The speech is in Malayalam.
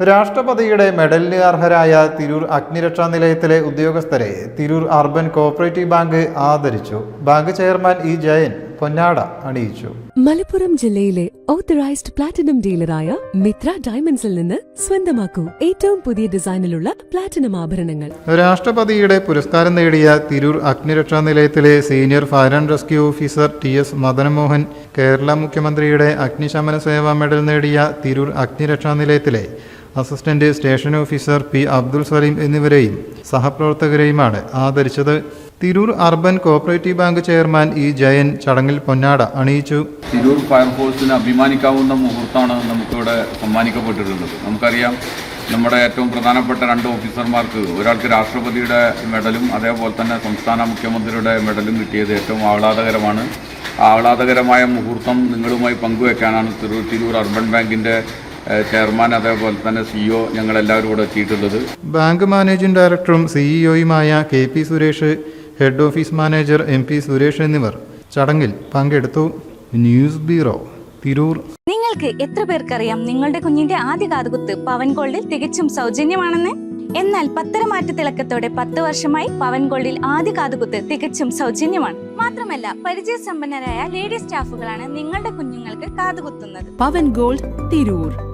രാഷ്ട്രപതിയുടെ മെഡലിന് അർഹരായ തിരൂർ അഗ്നിരക്ഷാ നിലയത്തിലെ ഉദ്യോഗസ്ഥരെ തിരൂർ അർബൻ കോഓപ്പറേറ്റീവ് ബാങ്ക് ആദരിച്ചു. ബാങ്ക് ചെയർമാൻ ഇ ജയൻ പൊന്നാട അണിയിച്ചു. മലപ്പുറം ജില്ലയിലെ ഓത്തറൈസ്ഡ് പ്ലാറ്റിനം ഡീലറായ മിത്ര ഡയമണ്ട്സിൽ നിന്ന് സ്വന്തമാക്കൂ ഏറ്റവും പുതിയ ഡിസൈനിലുള്ള പ്ലാറ്റിനം ആഭരണങ്ങൾ. രാഷ്ട്രപതിയുടെ പുരസ്കാരം നേടിയ തിരൂർ അഗ്നിരക്ഷാ നിലയത്തിലെ senior fire and rescue officer T S Madanamohan Kerala മുഖ്യമന്ത്രിയുടെ അഗ്നിശമന സേവാ മെഡൽ നേടിയ തിരൂർ അഗ്നിരക്ഷാ നിലയത്തിലെ assistant station officer P Abdul Salim എന്നിവരെയും സഹപ്രവർത്തകരെയുമാണ് ആദരിച്ചത്. Tirur urban cooperative bank chairman E Jayan ചടങ്ങിൽ പൊന്നാട അണിയിച്ചു. തിരൂർ ഫയർഫോഴ്സിന് അഭിമാനിക്കാവുന്ന മുഹൂർത്തമാണ് നമുക്കിവിടെ സമ്മാനിക്കപ്പെട്ടിട്ടുള്ളത്. നമുക്കറിയാം നമ്മുടെ ഏറ്റവും പ്രധാനപ്പെട്ട രണ്ട് ഓഫീസർമാർക്ക് ഒരാൾക്ക് രാഷ്ട്രപതിയുടെ മെഡലും അതേപോലെ തന്നെ സംസ്ഥാന മുഖ്യമന്ത്രിയുടെ മെഡലും കിട്ടിയത് ഏറ്റവും ആഹ്ലാദകരമാണ്. ആഹ്ലാദകരമായ മുഹൂർത്തം നിങ്ങളുമായി പങ്കുവെക്കാനാണ് തിരൂർ തിരൂർ അർബൻ ബാങ്കിന്റെ ചെയർമാൻ അതേപോലെ തന്നെ സിഇഒ ഞങ്ങളെല്ലാവരും കൂടെ എത്തിയിട്ടുള്ളത്. ബാങ്ക് മാനേജിംഗ് ഡയറക്ടറും സിഇഒയുമായ K P Suresh head office manager M P Suresh എന്നിവർ ചടങ്ങിൽ പങ്കെടുത്തു. News bureau Tirur. നിങ്ങൾക്ക് എത്ര പേർക്കറിയാം നിങ്ങളുടെ കുഞ്ഞിന്റെ ആദ്യ കാതുകുത്ത് പവൻ ഗോൾഡിൽ തികച്ചും സൗജന്യമാണെന്ന്? എന്നാൽ പത്തരമാറ്റ തിളക്കത്തോടെ പത്ത് വർഷമായി പവൻ ഗോൾഡിൽ ആദ്യ കാതുകുത്ത് തികച്ചും സൗജന്യമാണ്. മാത്രമല്ല പരിചയസമ്പന്നരായ ലേഡി സ്റ്റാഫുകളാണ് നിങ്ങളുടെ കുഞ്ഞുങ്ങൾക്ക് കാതുകുത്തുന്നത്. Pavan gold Tirur.